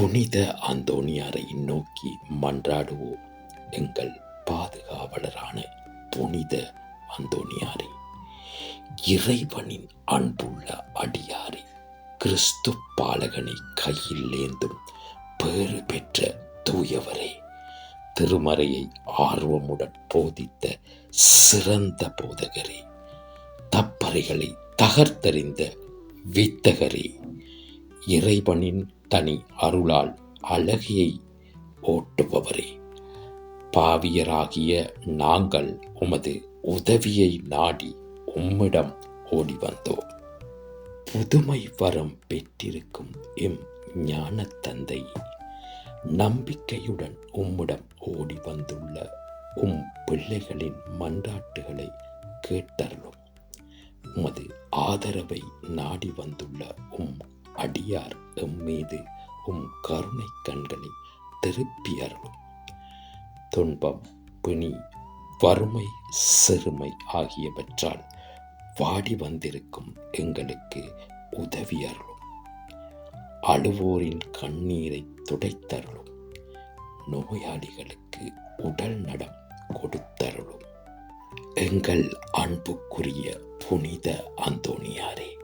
புனித அந்தோணியாரை நோக்கி மன்றாடுவோம். எங்கள் பாதுகாவலரான புனித அந்தோணியாரை இறைவனின் அன்புள்ள அடியாரை கிறிஸ்து பாலகனை கையில் ஏந்தும் பேறு பெற்ற தூயவரே திருமறையை ஆர்வமுடன் போதித்த சிறந்த போதகரே தப்பறைகளை தகர்த்தறிந்த வித்தகரே இறைவனின் தனி அருளால் அழகியை ஓட்டுபவரே. பாவியராகிய நாங்கள் உமது உதவியை நாடி உம்மிடம் ஓடி வந்தோம் புதுமை வரம் பெற்றிருக்கும் எம் ஞான தந்தை நம்பிக்கையுடன் உம்மிடம் ஓடி வந்துள்ள உம் பிள்ளைகளின் மன்றாட்டுகளை கேட்டருளும். உமது ஆதரவை நாடி வந்துள்ள உம் அடியார் எம் மீது உம் கருணை கண்களை திருப்பி அருளும். துன்பம் பிணி வறுமை சிறுமை ஆகியவற்றால் வாடி வந்திருக்கும் எங்களுக்கு உதவி அருளும். அழுவோரின் கண்ணீரை துடைத்தருளும். நோயாளிகளுக்கு உடல் நடம் கொடுத்தருளும். எங்கள் அன்புக்குரிய புனித அந்தோணியாரே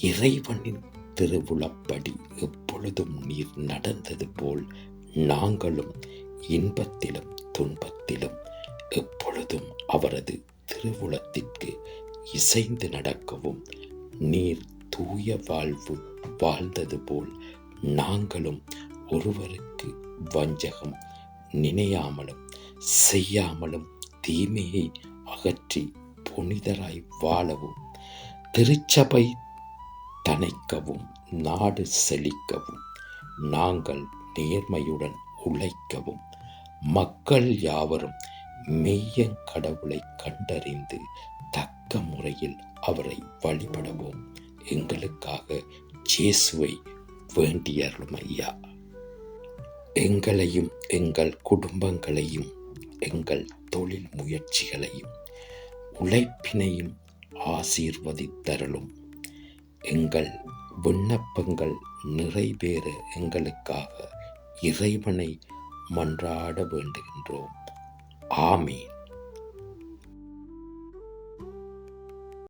இறைவனின் திருவுளப்படி எப்பொழுதும் நீர் நடந்தது போல் நாங்களும் இன்பத்திலும் துன்பத்திலும் எப்பொழுதும் அவரது திருவுளத்திற்கு இசைந்து நடக்கவும் நீர் தூய வாழ்வு வாழ்ந்தது போல் நாங்களும் ஒருவருக்கு வஞ்சகம் நினையாமலும் செய்யாமலும் தீமையை அகற்றி புனிதராய் வாழவும் திருச்சபை தனைக்கவும் நாடு செழிக்கவும் நாங்கள் நேர்மையுடன் உழைக்கவும் மக்கள் யாவரும் மெய்யங்கடவுளை கண்டறிந்து தக்க முறையில் அவரை வழிபடவும். எங்களுக்காக ஜேசுவை வேண்டியருளும் ஐயா எங்களையும் எங்கள் குடும்பங்களையும் எங்கள் தொழில் முயற்சிகளையும் உழைப்பினையும் ஆசீர்வதித்தருளும். எங்கள் விண்ணப்பங்கள் நிறைவேற எங்களுக்காக இறைவனை மன்றாட வேண்டுகின்றோம். ஆமீன்.